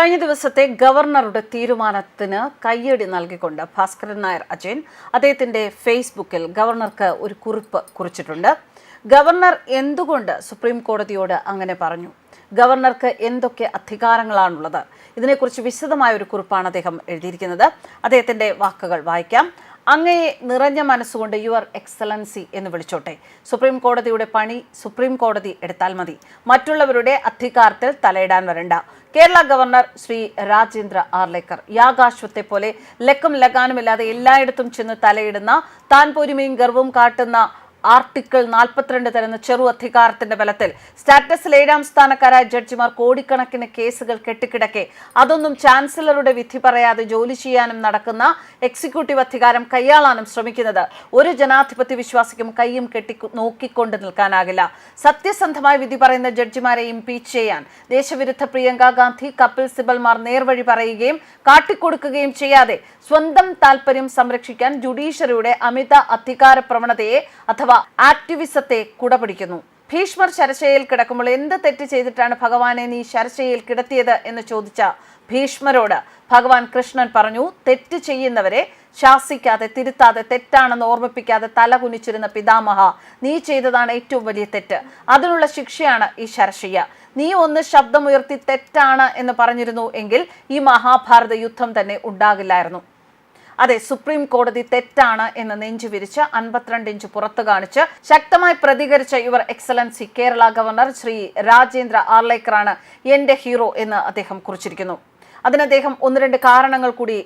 കഴിഞ്ഞ ദിവസത്തെ ഗവർണറുടെ തീരുമാനത്തിന് കയ്യടി നൽകിക്കൊണ്ട് ഭാസ്കരൻ നായർ അജയൻ അദ്ദേഹത്തിന്റെ ഫേസ്ബുക്കിൽ ഗവർണർക്ക് ഒരു കുറിപ്പ് കുറിച്ചിട്ടുണ്ട്. ഗവർണർ എന്തുകൊണ്ട് സുപ്രീം കോടതിയോട് അങ്ങനെ പറഞ്ഞു? ഗവർണർക്ക് എന്തൊക്കെ അധികാരങ്ങളാണുള്ളത്? ഇതിനെക്കുറിച്ച് വിശദമായ ഒരു കുറിപ്പാണ് അദ്ദേഹം എഴുതിയിരിക്കുന്നത്. അദ്ദേഹത്തിന്റെ വാക്കുകൾ വായിക്കാം. അങ്ങയെ നിറഞ്ഞ മനസ്സുകൊണ്ട് യുവർ എക്സലൻസി എന്ന് വിളിച്ചോട്ടെ. സുപ്രീം കോടതിയുടെ പണി സുപ്രീം കോടതി എടുത്താൽ മതി. മറ്റുള്ളവരുടെ അധികാരത്തിൽ തലയിടാൻ വരണ്ട. കേരള ഗവർണർ ശ്രീ രാജേന്ദ്ര ആർലേക്കർ യാഗാശ്വത്തെ പോലെ ലക്കും ലഗാനുമില്ലാതെ എല്ലായിടത്തും ചെന്ന് തലയിടുന്ന താൻ പൊരുമയും ഗർവവും കാട്ടുന്ന ആർട്ടിക്കിൾ നാൽപ്പത്തിരണ്ട് തരുന്ന ചെറു അധികാരത്തിന്റെ ബലത്തിൽ. സ്റ്റാറ്റസിൽ ഏഴാം സ്ഥാനക്കാരായ ജഡ്ജിമാർ കോടിക്കണക്കിന് കേസുകൾ കെട്ടിക്കിടക്കെ. അതൊന്നും ചാൻസലറുടെ വിധി പറയാതെ ജോലി ചെയ്യാനും നടക്കുന്ന എക്സിക്യൂട്ടീവ് അധികാരം കൈയാളാനും ശ്രമിക്കുന്നത്. ഒരു ജനാധിപത്യ വിശ്വാസിക്കും കൈയും കെട്ടി നോക്കിക്കൊണ്ട് നിൽക്കാനാകില്ല. സത്യസന്ധമായ വിധി പറയുന്ന ജഡ്ജിമാരെ ഇംപീച്ച് ചെയ്യാൻ. ദേശവിരുദ്ധ പ്രിയങ്ക ഗാന്ധി കപിൽ സിബൽമാർ നേർവഴി പറയുകയും കാട്ടിക്കൊടുക്കുകയും ചെയ്യാതെ സ്വന്തം താൽപര്യം സംരക്ഷിക്കാൻ ജുഡീഷ്യറിയുടെ അമിത അധികാര പ്രവണതയെ അഥവാ ആക്ടിവിസത്തെ കുടപിടിക്കുന്നു. ഭീഷ്മർ ശരശയിൽ കിടക്കുമ്പോൾ എന്ത് തെറ്റ് ചെയ്തിട്ടാണ് ഭഗവാനെ നീ ശരശയിൽ കിടത്തിയത് എന്ന് ചോദിച്ച ഭീഷ്മരോട് ഭഗവാൻ കൃഷ്ണൻ പറഞ്ഞു തെറ്റ് ചെയ്യുന്നവരെ ശാസിക്കാതെ തിരുത്താതെ തെറ്റാണെന്ന് ഓർമ്മിപ്പിക്കാതെ തല കുനിച്ചിരുന്ന പിതാമഹ നീ ചെയ്തതാണ് ഏറ്റവും വലിയ തെറ്റ്. അതിനുള്ള ശിക്ഷയാണ് ഈ ശരശയ്യ. നീ ഒന്ന് ശബ്ദമുയർത്തി തെറ്റാണ് എന്ന് പറഞ്ഞിരുന്നു എങ്കിൽ ഈ മഹാഭാരത യുദ്ധം തന്നെ ഉണ്ടാകില്ലായിരുന്നു. അതെ സുപ്രീം കോടതി തെറ്റാണ് എന്ന് നെഞ്ചു വിരിച്ച് അൻപത്തിരണ്ട് ഇഞ്ച് പുറത്തു കാണിച്ച് ശക്തമായി പ്രതികരിച്ച your excellency Kerala governor Shri Rajendra ആർലേക്കറാണ് എന്റെ ഹീറോ എന്ന് അദ്ദേഹം കുറിച്ചിരിക്കുന്നു. അതിന് അദ്ദേഹം ഒന്ന് രണ്ട് കാരണങ്ങൾ കൂടി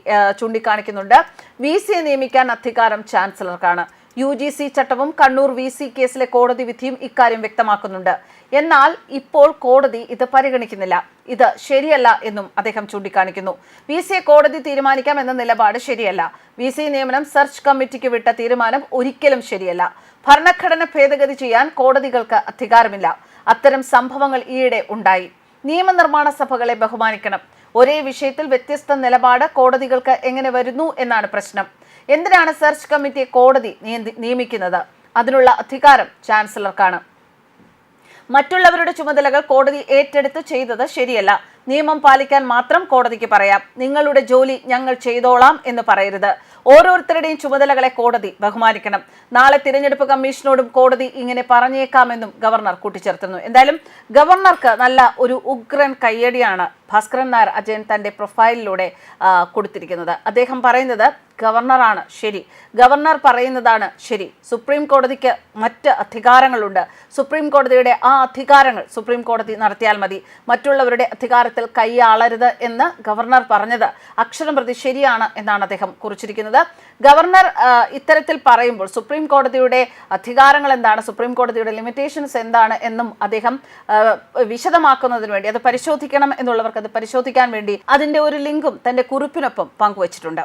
ചൂണ്ടിക്കാണിക്കുന്നുണ്ട്. വി സിയെ നിയമിക്കാൻ അധികാരം ചാൻസലർക്കാണ്. യു ജി സി ചട്ടവും കണ്ണൂർ വി സി കേസിലെ കോടതി വിധിയും ഇക്കാര്യം വ്യക്തമാക്കുന്നുണ്ട്. എന്നാൽ ഇപ്പോൾ കോടതി ഇത് പരിഗണിക്കുന്നില്ല. ഇത് ശരിയല്ല എന്നും അദ്ദേഹം ചൂണ്ടിക്കാണിക്കുന്നു. വി സിയെ കോടതി തീരുമാനിക്കാം എന്ന നിലപാട് ശരിയല്ല. വി സി നിയമനം സെർച്ച് കമ്മിറ്റിക്ക് വിട്ട തീരുമാനം ഒരിക്കലും ശരിയല്ല. ഭരണഘടന ഭേദഗതി ചെയ്യാൻ കോടതികൾക്ക് അധികാരമില്ല. അത്തരം സംഭവങ്ങൾ ഈയിടെ ഉണ്ടായി. നിയമനിർമ്മാണ സഭകളെ ബഹുമാനിക്കണം. ഒരേ വിഷയത്തിൽ വ്യത്യസ്ത നിലപാട് കോടതികൾക്ക് എങ്ങനെ വരുന്നു എന്നാണ് പ്രശ്നം. എന്തിനാണ് സെർച്ച് കമ്മിറ്റിയെ കോടതി നിയമിക്കുന്നത്? അതിനുള്ള അധികാരം ചാൻസലർക്കാണ്. മറ്റുള്ളവരുടെ ചുമതലകൾ കോടതി ഏറ്റെടുത്ത് ചെയ്തത് ശരിയല്ല. നിയമം പാലിക്കാൻ മാത്രം കോടതിക്ക് പറയാം. നിങ്ങളുടെ ജോലി ഞങ്ങൾ ചെയ്തോളാം എന്ന് പറയരുത്. ഓരോരുത്തരുടെയും ചുമതലകളെ കോടതി ബഹുമാനിക്കണം. നാളെ തിരഞ്ഞെടുപ്പ് കമ്മീഷനോടും കോടതി ഇങ്ങനെ പറഞ്ഞേക്കാമെന്നും ഗവർണർ കൂട്ടിച്ചേർത്തുന്നു. എന്തായാലും ഗവർണർക്ക് നല്ല ഒരു ഉഗ്രൻ കയ്യടിയാണ് ഭാസ്കരൻ നായർ അജയൻ തന്റെ പ്രൊഫൈലിലൂടെ കൊടുത്തിരിക്കുന്നത്. അദ്ദേഹം പറയുന്നത് ഗവർണറാണ്. ശരി. ഗവർണർ പറയുന്നതാണ് ശരി. സുപ്രീം കോടതിക്ക് മറ്റ് അധികാരങ്ങളുണ്ട്. സുപ്രീം കോടതിയുടെ ആ അധികാരങ്ങൾ സുപ്രീം കോടതി നടത്തിയാൽ മതി. മറ്റുള്ളവരുടെ അധികാരത്തിൽ കൈയാളരുത് എന്ന് ഗവർണർ പറഞ്ഞത്. അക്ഷരം പ്രതി ശരിയാണ് എന്നാണ് അദ്ദേഹം കുറിച്ചിരിക്കുന്നത്. ഗവർണർ ഇത്തരത്തിൽ പറയുമ്പോൾ സുപ്രീം കോടതിയുടെ അധികാരങ്ങൾ എന്താണ്? സുപ്രീം കോടതിയുടെ ലിമിറ്റേഷൻസ് എന്താണ് എന്നും അദ്ദേഹം വിശദമാക്കുന്നതിന് വേണ്ടി അത് പരിശോധിക്കണം എന്നുള്ളവർക്ക് അത് പരിശോധിക്കാൻ വേണ്ടി അതിന്റെ ഒരു ലിങ്കും തന്റെ കുറിപ്പിനൊപ്പം പങ്കുവച്ചിട്ടുണ്ട്.